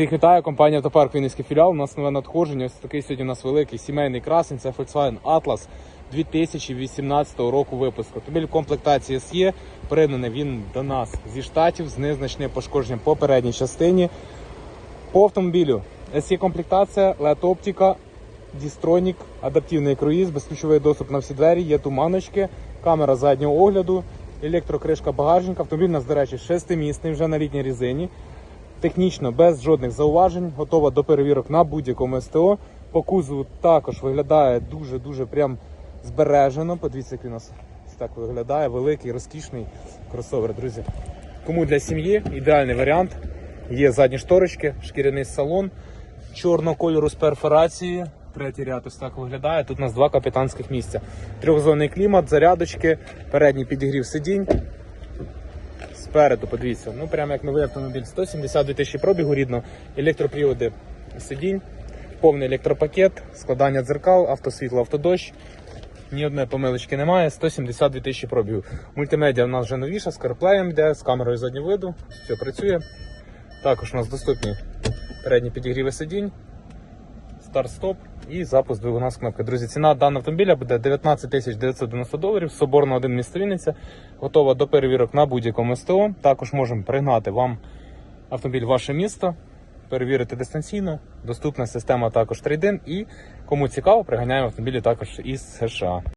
Всіх вітаю, компанія Автопарк Вінницький філіал. У нас нове надходження. Ось такий сьогодні у нас великий сімейний красень. Це Volkswagen Atlas 2018 року випуску. Автомобіль комплектації SE. Пригнаний він до нас зі штатів з незначним пошкодженням по передній частині. По автомобілю SE комплектація, LED оптика, дістронік, адаптивний круїз, безключовий доступ на всі двері, є туманочки, камера заднього огляду, електрокришка багажника. Автомобіль у нас, до речі, шестимісний вже на літній резині. Технічно без жодних зауважень, готова до перевірок на будь-якому СТО. По кузову також виглядає дуже-дуже прям збережено. Подивіться, як він у нас так виглядає. Великий, розкішний кросовер, друзі. Кому для сім'ї ідеальний варіант. Є задні шторочки, шкіряний салон чорного кольору з перфорацією. Третій ряд ось так виглядає. Тут у нас два капітанських місця. Трьохзонний клімат, зарядочки, передній підігрів сидінь. Спереду, подивіться, ну прямо як новий автомобіль, 172 тисячі пробігу рідно, електроприводи сидінь, повний електропакет, складання дзеркал, автосвітло, автодощ. Ні одної помилочки немає, 172 тисячі пробігу. Мультимедіа у нас вже новіша, з CarPlay йде, з камерою заднього виду, все працює. Також у нас доступні передні підігріви сидінь, старт-стоп і запуск двигуна з кнопки. Друзі, ціна даного автомобіля буде 19 990 доларів. Соборна 1 місто Вінниця. Готова до перевірок на будь-якому СТО. Також можемо пригнати вам автомобіль в ваше місто, перевірити дистанційно. Доступна система також трейдин. І кому цікаво, приганяємо автомобілі також із США.